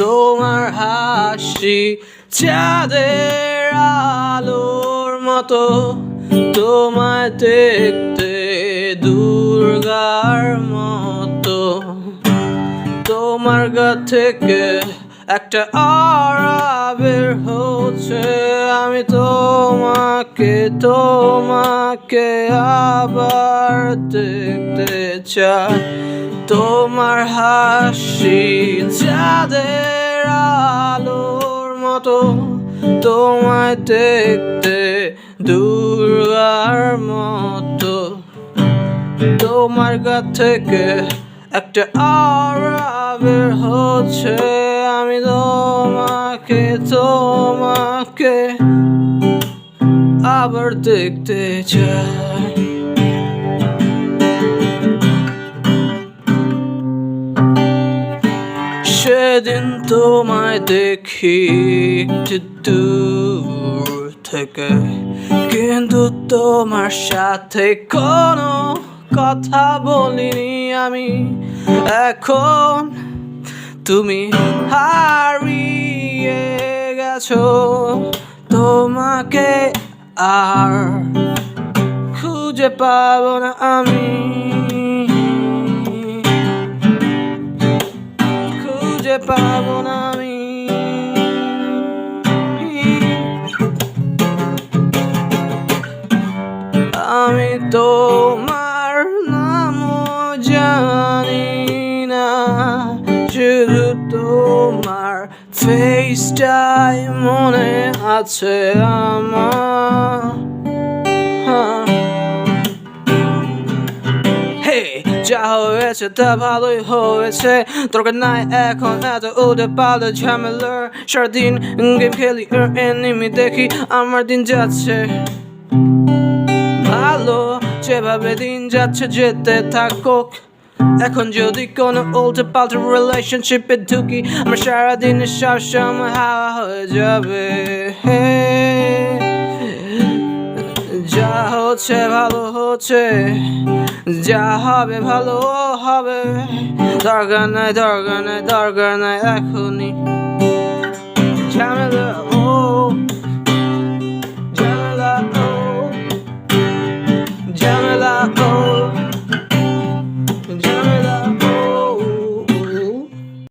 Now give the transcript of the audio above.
তোমার হাসি চাঁদের আলোর মতো, তোমায় দেখতে দুর্গার মতো। তোমার গা থেকে একটা আরা বের হচ্ছে, আমি তোমাকে তোমাকে আবার দেখতে চাই। তোমার হাসি চাঁদের আলোর মতো, তোমায় দেখতে দুর্গার মতো। তোমার গা থেকে একটা বের হচ্ছে, আমি তোমাকে তোমাকে আবার দেখতে চাই। সেদিন তোমায় দেখি দূর থেকে। কিন্তু তোমার সাথে কোনো কথা বলিনি আমি। এখন তুমি হারিয়ে গেছো। তোমাকে আর খুঁজে পাবো না আমি। পাবো না আমি। আমি তোমার নামও জানি না শুধু তোমার ফেসটাই মনে আছে আমার। যা হয়েছে তা ভালোই হয়েছে দরকার নাই এখন এত ওদের পালে ঝামেলার সারাদিন গেম খেলি এনিমি দেখি, আমার দিন যাচ্ছে। ভালো, যেভাবে দিন যাচ্ছে, যেতে থাকুক। এখন যদি কোনো উল্টে পাল্টে রিলেশনশিপে ঢুকি, আমার সারাদিনের সব সময় হাওয়া হয়ে যাবে। যা হচ্ছে, ভালো হচ্ছে। যা হবে ভালো হবে। দরকার নাই দরকার নাই দরকার নাই, এখনই। ঝামেলা।